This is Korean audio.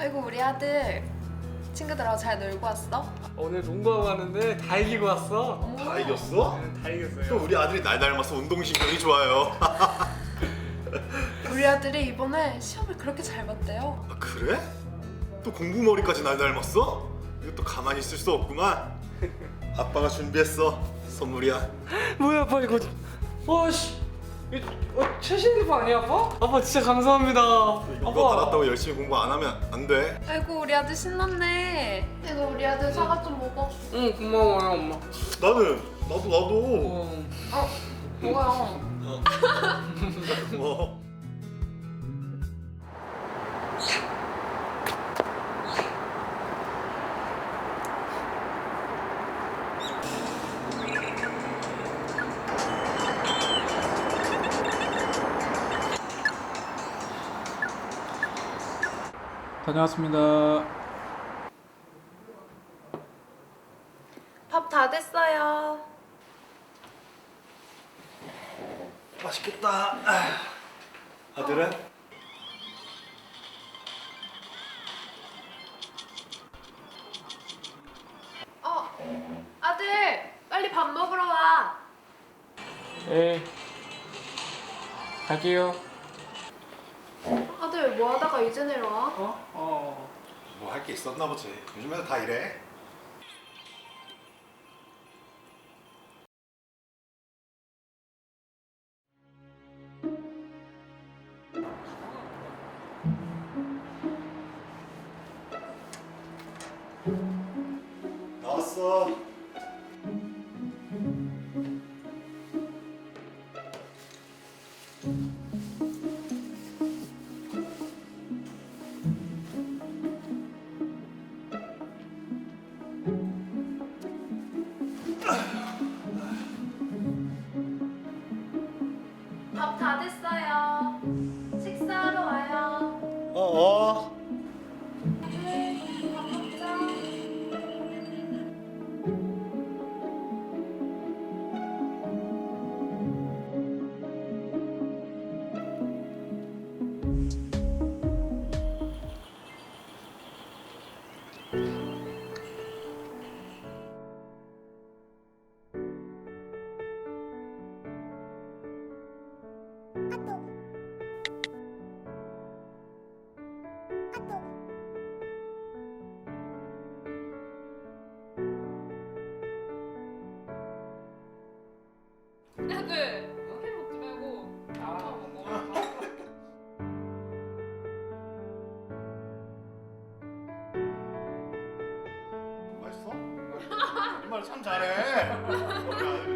아이고 우리 아들 친구들하고 잘 놀고 왔어? 오늘 농구하고 왔는데 다 이기고 왔어. 다 이겼어? 네, 다 또 이겼어요. 우리 아들이 날 닮아서 운동신경이 좋아요. 우리 아들이 이번에 시험을 그렇게 잘 봤대요. 아, 그래? 또 공부 머리까지 날 닮았어? 이것도 가만히 있을 수 없구만. 아빠가 준비했어. 선물이야. 뭐야 아빠 이거? 와씨. 어, 최신 기부 아니야 아빠? 아빠 진짜 감사합니다. 이거 받았다고 열심히 공부 안 하면 안 돼. 아이고 우리 아들 신났네. 이거 우리 아들 사과 좀 먹어. 응 고마워요 엄마. 나는 나도 나도. 어. 어 뭐야? 뭐. 다녀왔습니다. 밥 다 됐어요. 맛있겠다. 아들은? 어 아들 빨리 밥 먹으러 와. 네. 갈게요. 아들 뭐 하다가 이제 내려와? 어? 어. 뭐 할 게 있었나 보지. 요즘에는 다 이래. 나왔어. 참 잘해.